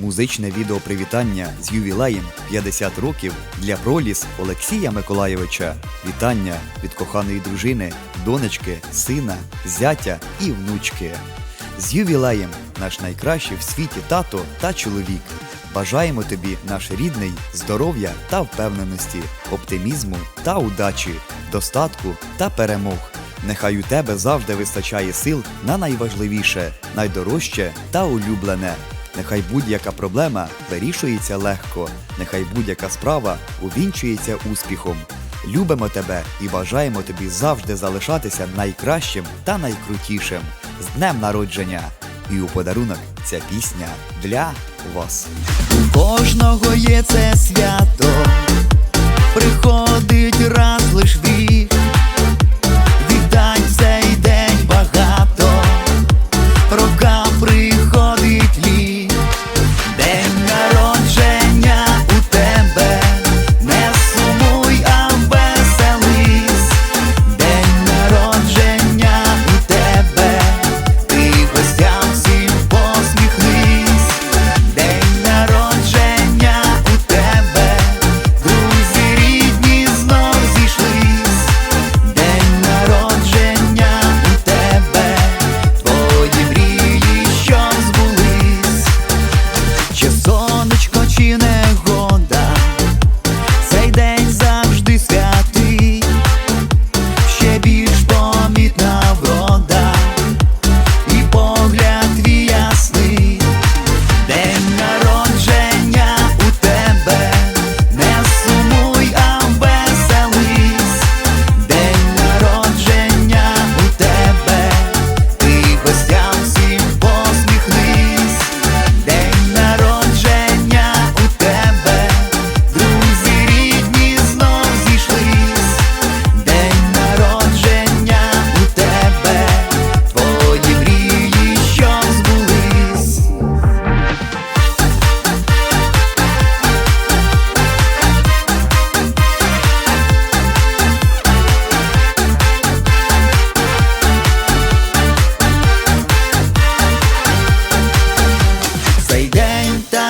Музичне відеопривітання з ювілеєм 50 років для проліс Олексія Миколайовича. Вітання від коханої дружини, донечки, сина, зятя і внучки. З ювілеєм наш найкращий в світі тато та чоловік. Бажаємо тобі, наш рідний, здоров'я та впевненості, оптимізму та удачі, достатку та перемог. Нехай у тебе завжди вистачає сил на найважливіше, найдорожче та улюблене. Нехай будь-яка проблема вирішується легко, нехай будь-яка справа увінчується успіхом. Любимо тебе і бажаємо тобі завжди залишатися найкращим та найкрутішим. З днем народження! І у подарунок ця пісня для вас. У кожного є це